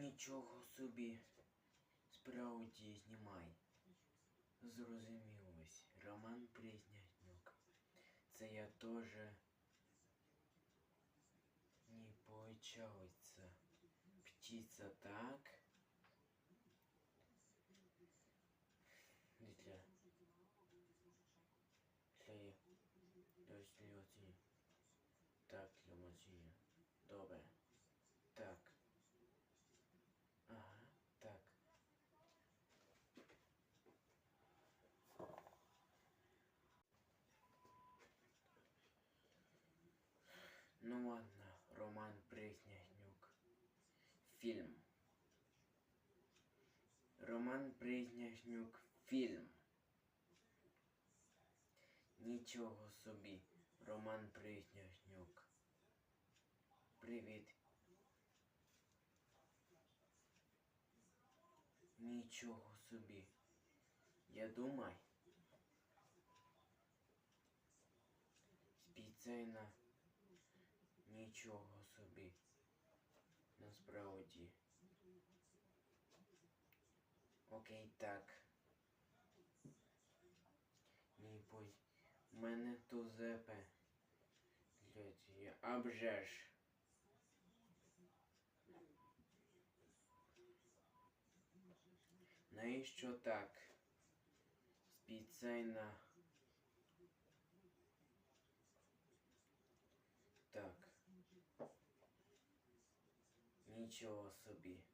Нічого собі. Справді знімай. Зрозумілось. Роман Призняснюк. Це я теж не получается. Птица так. Для... Для... Для сльози. Так, для. Добре. Так. Ага, так. Ну ладно, Роман Призняснюк. Фильм. Роман Призняснюк. Фільм. Нічого собі. Роман Призняснюк. Привіт. Нічого собі. Я думаю. Спеціально. Нічого собі. Насправді. Окей, так. Ні, пой. У мене тузепе. Блять, я обжеж. Навіщо так? Спеціально. Так. Нічого собі.